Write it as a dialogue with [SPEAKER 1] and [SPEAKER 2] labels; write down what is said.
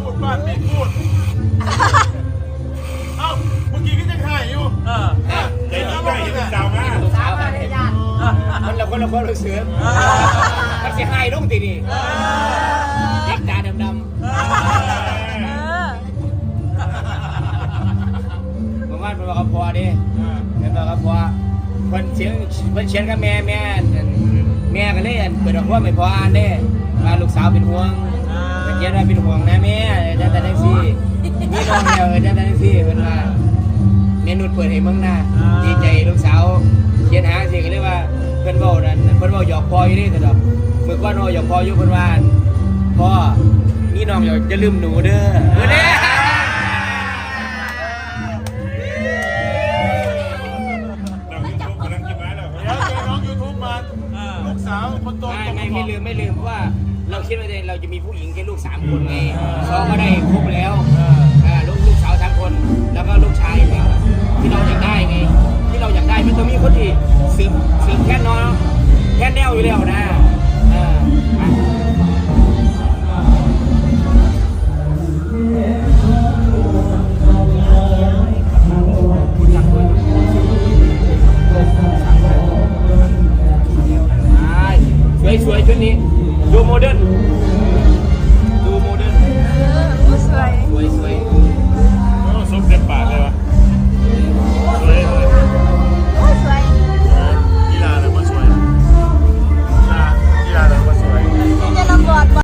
[SPEAKER 1] พูดบ้านไม่พูด เอ้า เมื่อกี้พี่จะถ่ายอยู่เออเห็นแล้วว่าเป็น
[SPEAKER 2] สาวมาก
[SPEAKER 3] สาวมาเลยยานมันละคนละคนละเสือมันจะยหายลงตีนี่เด็กตาดำๆมันว่ามันว่ากับพ่อดิมันว่ากับพ่อคนเชียงคนเชียงกับแม่แม่แม่กันเลยเปิดหัวไม่พออ่านเด้มาลูกสาวเป็นห่วง เพิ่นเขียนว่าเป็นห่วงนะแม่จังแต่จังซี่มีน้องเดียวจังแต่จังซี่เพิ่นว่าเมนุชเปิดให้มึงนะดีใจลูกสาวเขียนหาสิก็เรียกว่าเพิ่นเว้านั่นเพิ่นเว้าหยอกพ่ออยู่นี่แต่ดอกเมื่อก่อนเว้าหยอกพ่ออยู่เพิ่นว่าพ่อมีน้องอย่าอย่าลืมหนูเด้อเด้อ
[SPEAKER 2] เรายูทูบกำลังกินไม้แล้ว เดี๋
[SPEAKER 1] ยวเจอน้องยูทูบมาลูกสาวคนโต
[SPEAKER 3] ไม่ไม่ไม่ลืมไม่ลืมเพราะว่าเราคิดว่าเราจะมีผู้หญิงแค่ลูกสามคนไงเขาก็ได้ครบแล้วอ่าลูกลูกสาวสามคนแล้วก็ลูกชายเนี่ยที่เราอยากได้ไงที่เราอยากได้มันต้องมีคนที่สืบสืบแค่นอนแค่แนวอยู่แล้วนะ สวยๆชุดนี้ดูโมเดิร์น